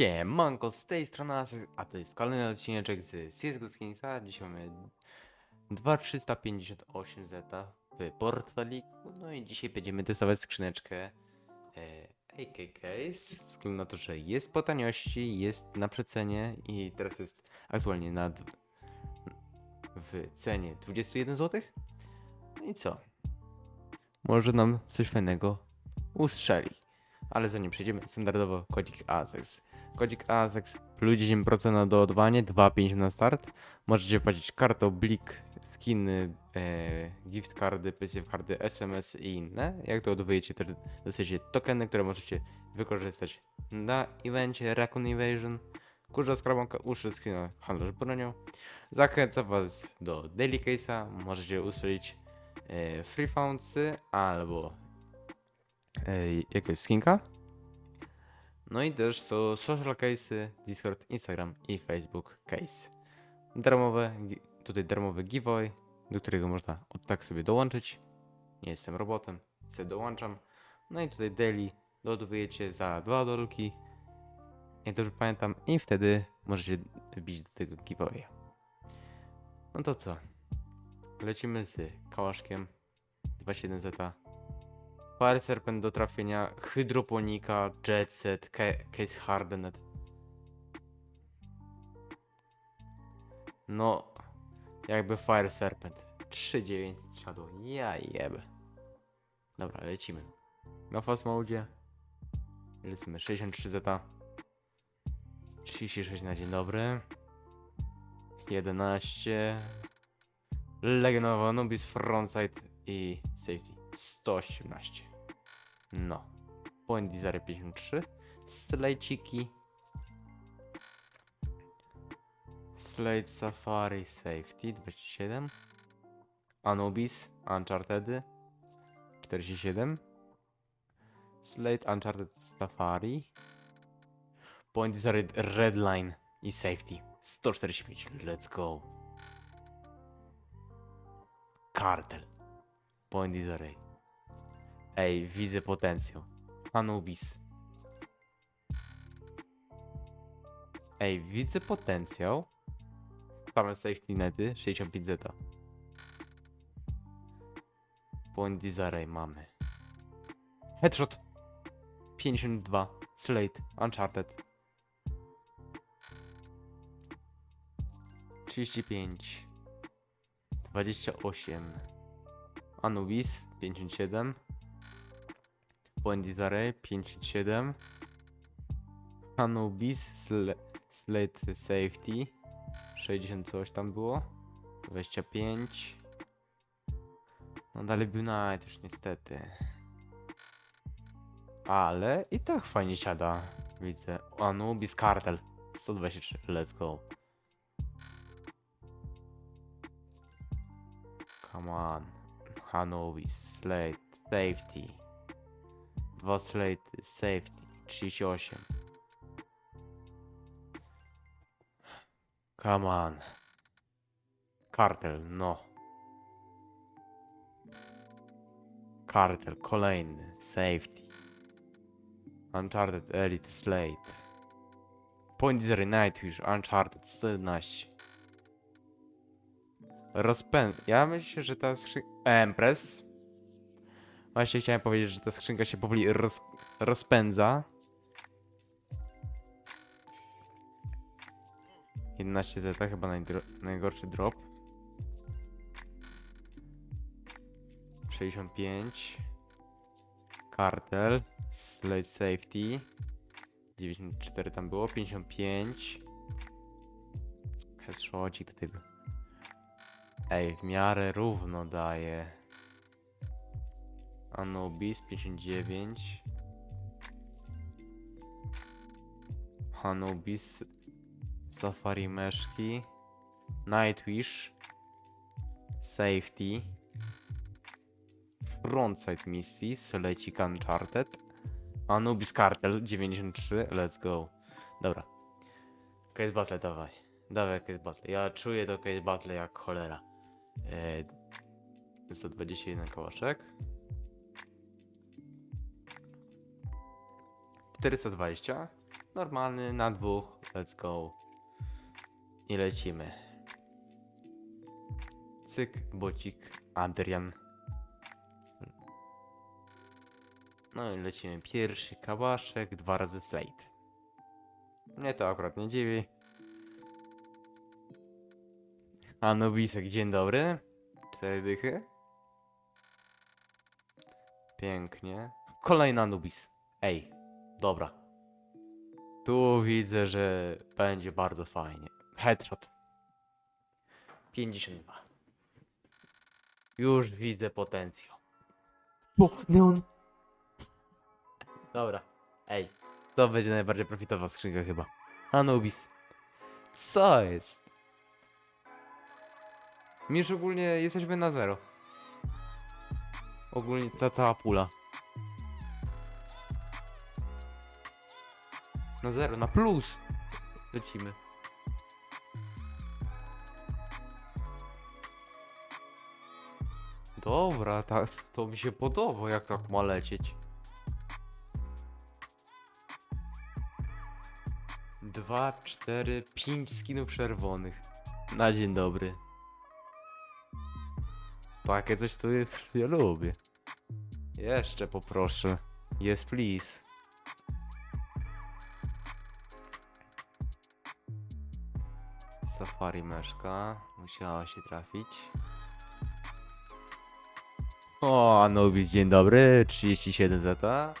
Siemanko, z tej strony a to jest kolejny odcineczek z CSGO Skinsa. Dzisiaj mamy 2358 zeta w portfeliku. No i dzisiaj będziemy testować skrzyneczkę e, AK Case. Z na to, że jest po taniości, jest na przecenie i teraz jest aktualnie na w cenie 21 zł. No i co? Może nam coś fajnego ustrzeli. Ale zanim przejdziemy, standardowo kodzik ASEX. Kodzik ASEX plus 10% na doładowanie, 2,50 na start. Możecie płacić kartą Blik, skiny, e, gift cardy, passive cardy, SMS i inne. Jak to odwołujecie, też dostajecie tokeny, które możecie wykorzystać na evencie Raccoon Invasion. Kurza skrabonka, uszy skina, handlarz bronią. Zachęcam was do Daily Case'a. Możecie ustalić e, free foundsy albo e, jakiegoś skinka. No i też są social case'y, Discord, Instagram i Facebook case. Darmowe, tutaj darmowy giveaway, do którego można od tak sobie dołączyć. Nie jestem robotem, sobie dołączam. No i tutaj daily dodujecie za 2 dolki. Jak dobrze pamiętam i wtedy możecie wbić do tego giveawaya. No to co? Lecimy z kałaszkiem 27 zeta Fire Serpent do trafienia, Hydroponika, Jet Set, Ca- Case Hardenet. No, jakby Fire Serpent. 3-9 siadło. Ja jebę. Dobra, lecimy. Na fast mode. Lecimy 63 zeta. 36 na dzień dobry. 11. Legionowa Anubis, Frontside i Safety 118. No. Point Desire 53. Slajciki. Slate Safari Safety 27. Anubis Uncharted 47. Slate Uncharted Safari. Point Desire Redline i Safety 145. Let's go. Kartel. Point array. Ej, widzę potencjał. Anubis. Ej, widzę potencjał. Same safety nety, 65 zeta. Is array mamy. Headshot. 52. Slate. Uncharted. 35. 28. Anubis 57. Desire 57. Anubis Sl Slate Safety 60 coś tam było. 25. No dalej był Night już niestety. Ale i tak fajnie siada. Widzę. Anubis Kartel 123. Let's go. Come on. Anubis, Slate, Safety. Dwa Slate, Safety, 38. Come on. Kartel, no. Kartel, kolejny, Safety. Uncharted Elite Slate. Point Zero Night już, Uncharted 111. Rozpęd. Ja myślę, że ta skrzynka. Empress. Właśnie chciałem powiedzieć, że ta skrzynka się powoli roz... rozpędza. 11 zeta, chyba najgorszy drop. 65. Kartel. Slate Safety. 94 tam było. 55. Headshotik do tego. Ej, w miarę równo daje. Anubis 59. Anubis. Safari Meszki. Nightwish. Safety. Frontside Misty. Selecik Uncharted. Anubis Cartel 93. Let's go. Dobra. Case Battle dawaj. Dawaj Case Battle. Ja czuję to Case Battle jak cholera. E, 121 kołaszek. 420. Normalny na dwóch. Let's go. I lecimy. Cyk, bocik, Adrian. No i lecimy. Pierwszy kałaszek, dwa razy slate. Mnie to akurat nie dziwi. Anubisek, dzień dobry. Cztery dychy. Pięknie. Kolejny Anubis. Ej, dobra. Tu widzę, że będzie bardzo fajnie. Headshot. 52. Już widzę potencjał. O, neon. Dobra. Ej, to będzie najbardziej profitowa skrzynka chyba. Anubis. Co jest? Mi już ogólnie jesteśmy na zero. Ogólnie ta cała pula. Na zero, na plus. Lecimy. Dobra, ta, to mi się podoba, jak tak ma lecieć. Dwa, cztery, pięć skinów czerwonych. Na dzień dobry. Takie coś tu jest, ja lubię. Jeszcze poproszę. Yes, please. Safari meszka. Musiała się trafić. O, Anubis, dzień dobry. 37 zeta.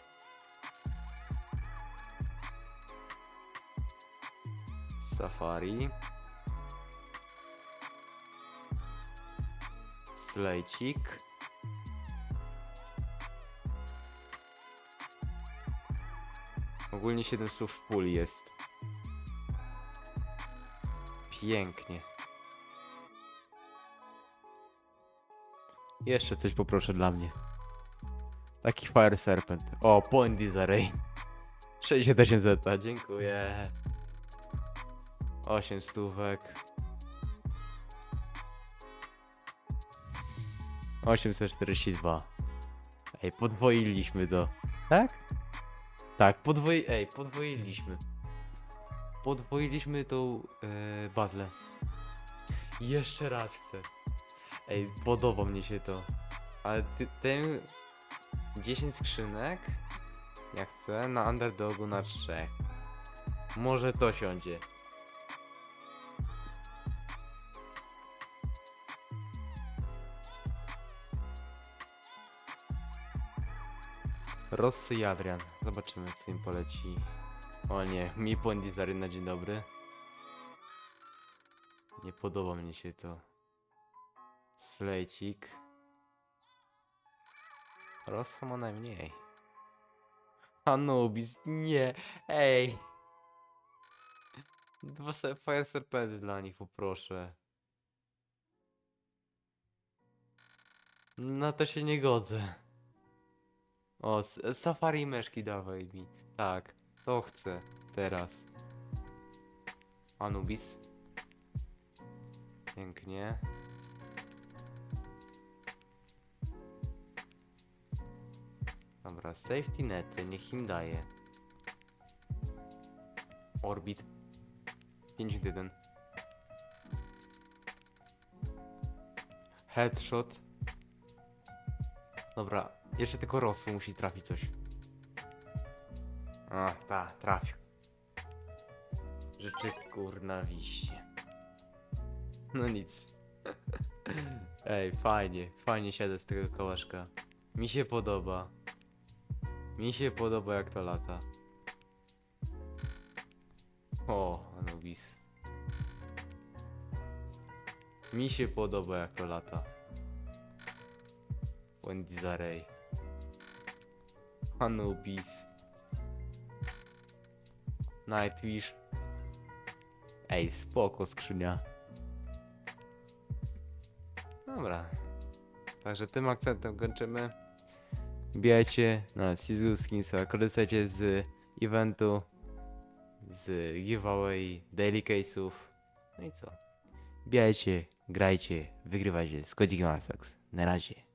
Safari. Slejcik. Ogólnie 7 słów w puli jest. Pięknie. Jeszcze coś poproszę dla mnie. Taki Fire Serpent. O, Point Disarray. 68 zeta, dziękuję. 8 stówek. 842. Ej, podwoiliśmy to. Tak? Tak, podwoi... Ej, podwoiliśmy. Podwoiliśmy tą e, bazę. Jeszcze raz chcę. Ej, podoba mnie się to. Ale ty, ten 10 skrzynek ja chcę na underdogu na 3. Może to siądzie. Rossy i Adrian. Zobaczymy, co im poleci. O nie, mi Pondizary na dzień dobry. Nie podoba mnie się to. Slejcik. Rossa ma najmniej. Anubis, nie, ej. Dwa se- Fire Serpenty dla nich poproszę. Na to się nie godzę. O, safari myszki dawaj mi. Tak, to chcę. Teraz. Anubis. Pięknie. Dobra, safety nety, niech im daje. Orbit. 51. Headshot. Dobra, jeszcze tylko Rosu musi trafić coś. A, ta, trafił. Rzeczy kurna wiśnie. No nic. Ej, fajnie, fajnie siedzę z tego kołaszka. Mi się podoba. Mi się podoba jak to lata. O, Anubis. Mi się podoba jak to lata. Wendy Zarej. Anubis. Nightwish. Ej, spoko skrzynia. Dobra. Także tym akcentem kończymy. Bijajcie na Sizzle Skinsa, korzystajcie z eventu, z giveaway, daily case'ów. No i co? Bijajcie, grajcie, wygrywajcie z kodzikiem Asax. Na razie.